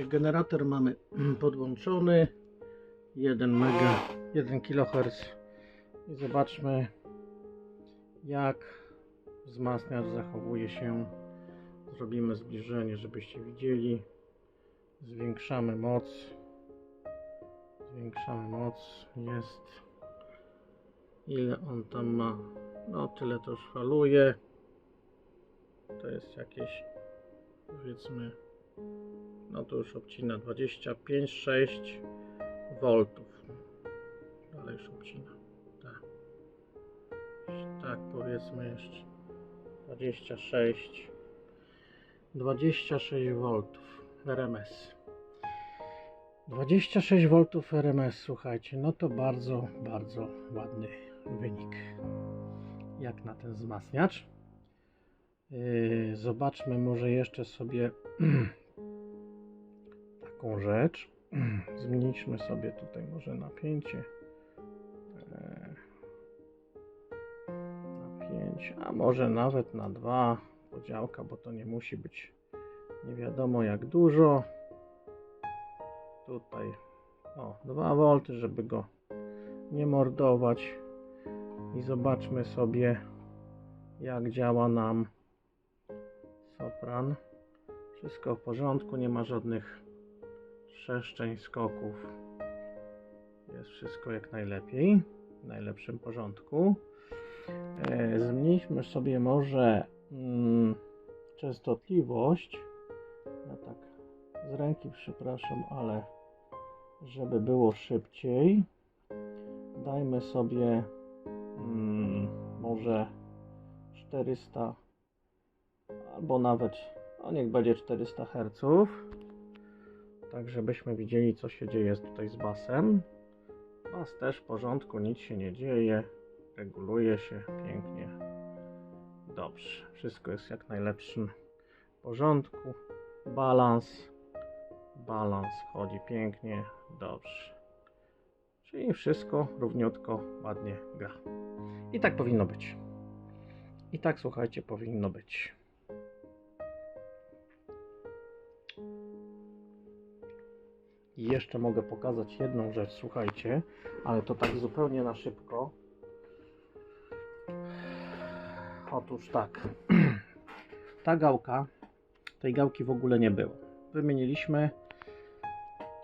Słuchajcie, generator mamy podłączony. 1 mega, 1 kHz. I zobaczmy jak wzmacniacz zachowuje się. Zrobimy zbliżenie, żebyście widzieli. Zwiększamy moc. Zwiększamy moc. Jest. Ile on tam ma? No tyle to już faluje. To jest jakieś powiedzmy no to już obcina 25,6 V. Dalej już obcina. Tak. Tak powiedzmy jeszcze. 26 26 V RMS. 26 V RMS, słuchajcie, no to bardzo, bardzo ładny wynik. Jak na ten wzmacniacz. Yy, zobaczmy może jeszcze sobie taką rzecz. Zmniejszmy sobie tutaj może napięcie e, na 5, a może nawet na 2 podziałka, bo to nie musi być nie wiadomo jak dużo. Tutaj o 2 V, żeby go nie mordować. I zobaczmy sobie jak działa nam sopran. Wszystko w porządku, nie ma żadnych trzeszczeń, skoków. Jest wszystko jak najlepiej, w najlepszym porządku. E, Zmniejszmy sobie może mm, częstotliwość. Ja tak z ręki przepraszam, ale żeby było szybciej, dajmy sobie mm, może 400 albo nawet, no niech będzie 400 Hz. Tak, żebyśmy widzieli, co się dzieje tutaj z basem. Bas też w porządku, nic się nie dzieje. Reguluje się pięknie. Dobrze, wszystko jest jak najlepszym porządku. Balans. Balans chodzi pięknie. Dobrze. Czyli wszystko równiutko, ładnie gra. I tak powinno być. I tak słuchajcie, powinno być. I jeszcze mogę pokazać jedną rzecz, słuchajcie, ale to tak zupełnie na szybko. Otóż tak. Ta gałka, tej gałki w ogóle nie było. Wymieniliśmy.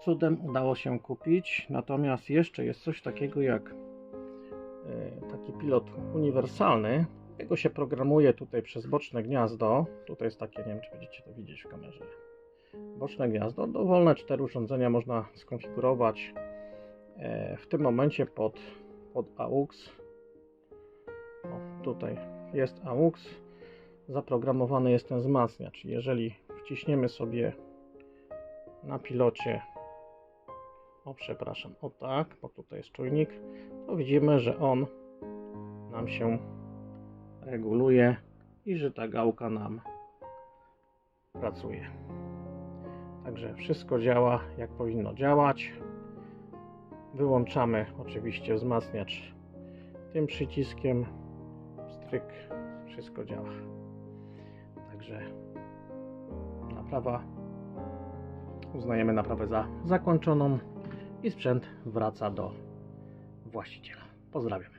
Cudem udało się kupić. Natomiast jeszcze jest coś takiego jak e, taki pilot uniwersalny. Jego się programuje tutaj przez boczne gniazdo. Tutaj jest takie, nie wiem czy będziecie to widzieć w kamerze boczne gniazdo. Dowolne cztery urządzenia można skonfigurować e, w tym momencie pod, pod AUX. O, tutaj jest AUX. Zaprogramowany jest ten wzmacniacz. Jeżeli wciśniemy sobie na pilocie, o przepraszam, o tak, bo tutaj jest czujnik, to widzimy, że on nam się reguluje i że ta gałka nam pracuje. Także wszystko działa jak powinno działać. Wyłączamy oczywiście wzmacniacz tym przyciskiem. Stryk, wszystko działa. Także naprawa uznajemy naprawę za zakończoną i sprzęt wraca do właściciela. Pozdrawiam.